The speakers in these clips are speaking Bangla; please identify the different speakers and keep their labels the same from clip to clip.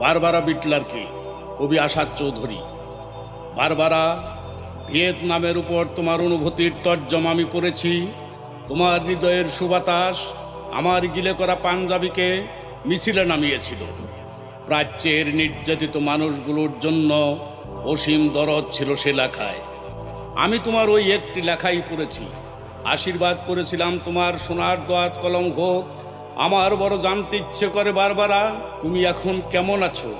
Speaker 1: বারবারা বিটলারকে, কবি আশাদ চৌধুরী। বারবারা, ভিয়েতনামের উপর তোমার অনুভূতির তর্জমা আমি পড়েছি। তোমার হৃদয়ের সুবাতাস আমার গিলে করা পাঞ্জাবিকে মিছিলে নামিয়েছিল। প্রাচ্যের নির্যাতিত মানুষগুলোর জন্য অসীম দরদ ছিল সে লেখায়। আমি তোমার ওই একটি লেখাই পড়েছি। আশীর্বাদ করেছিলাম তোমার সোনার দোয়াত কলম হোক আমার বড় জানতে ইচ্ছে করে বারবারা, তুমি এখন কেমন আছো?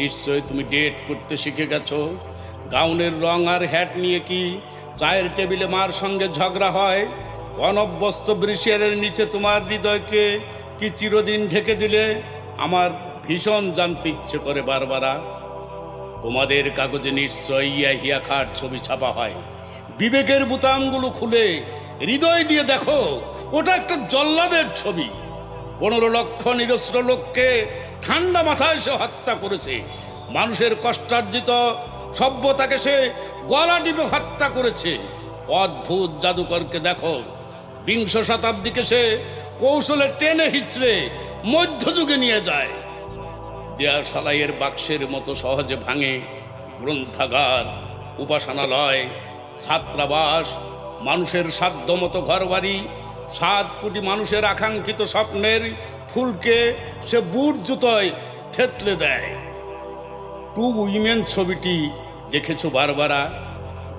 Speaker 1: নিশ্চয় তুমি ডেট করতে শিখে গেছো। গাউনের রং আর হ্যাট নিয়ে কি চায়ের টেবিলে মার সঙ্গে ঝগড়া হয়? অনভ্যস্ত ব্রিসিয়ারের নিচে তোমার হৃদয়কে কি চিরদিন ঢেকে দিলে? আমার ভীষণ জানতে ইচ্ছে করে বারবারা। তোমাদের কাগজে নিশ্চয় ইয়া হিয়া খাট ছবি ছাপা হয়। বিবেকের বুতামগুলো খুলে হৃদয় দিয়ে দেখো, ওটা একটা জল্লাদের ছবি। পনেরো লক্ষ নিরস্ত্র লোককে ঠান্ডা মাথায় সে হত্যা করেছে। মানুষের কষ্টার্জিত সভ্যতাকে সে গলা টিপে হত্যা করেছে। অদ্ভুত জাদুকরকে দেখো। বিংশ শতাব্দীকে সে কৌশলে টেনে হিচড়ে মধ্যযুগে নিয়ে যায়। দেয়া সালাইয়ের বাক্সের মতো সহজে ভাঙে গ্রন্থাগার, উপাসনালয়, ছাত্রাবাস, মানুষের সাধ্য মতো ঘরবাড়ি সাত কোটি মানুষের আকাঙ্ক্ষিত স্বপ্নের ফুলকে সে বুট জুতোয় থেতলে দেয়। টু উইমেন ছবিটি দেখেছ বারবারা?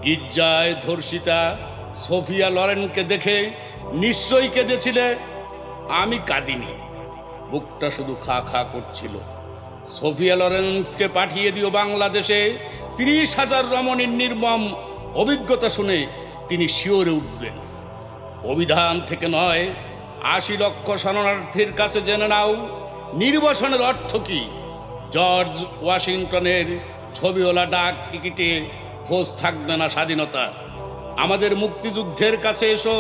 Speaker 1: গির্জায় ধর্ষিতা সোফিয়া লরেনকে দেখে নিশ্চয়ই কেঁদেছিলে। আমি কাঁদিনি। বুকটা শুধু খা খা করছিল। সোফিয়া লরেনকে পাঠিয়ে দিও বাংলাদেশে। তিরিশ হাজার রমণীর নির্মম অভিজ্ঞতা শুনে তিনি শিওরে উঠবেন। অভিধান থেকে নয়, আশি লক্ষ শরণার্থীর কাছে জেনে নাও, নির্বাসনের অর্থ কি? জর্জ ওয়াশিংটনের ছবিওয়ালা ডাক টিকিটে খোঁজ থাকবে না স্বাধীনতা। আমাদের মুক্তিযুদ্ধের কাছে এসো,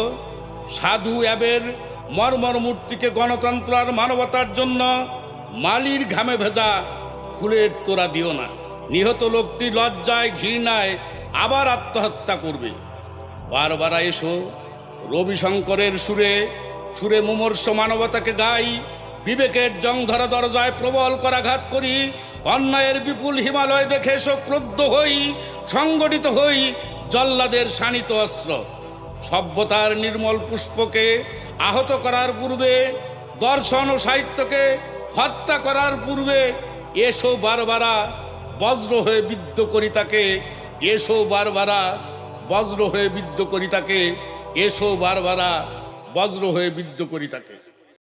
Speaker 1: সাধু অ্যাবের মর্মর মূর্তিকে গণতন্ত্র আর মানবতার জন্য মালির ঘামে ভেজা ফুলের তোরা দিও না। নিহত লোকটি লজ্জায় ঘৃণায় আবার আত্মহত্যা করবে। বারবার এসো রবিশঙ্করের সুরে সুরে মুমর্ষ মানবতাকে গাই, বিবেকের জং ধরা দরজায় প্রবল করাঘাত করি, অন্যায়ের বিপুল হিমালয় দেখে এসো ক্রুদ্ধ হই, সংগঠিত হই জল্লাদের শানিত অস্ত্র। সভ্যতার নির্মল পুষ্পকে আহত করার পূর্বে, দর্শন ও সাহিত্যকে হত্যা করার পূর্বে এসো বারবারা বজ্র হয়ে বিদ্ধ করি তাকে, এসো বারবারা বজ্র হয়ে বিদ্ধ করি তাকে এসো বারবারা বজ্র হয়ে বিদ্ধ করি তাকে।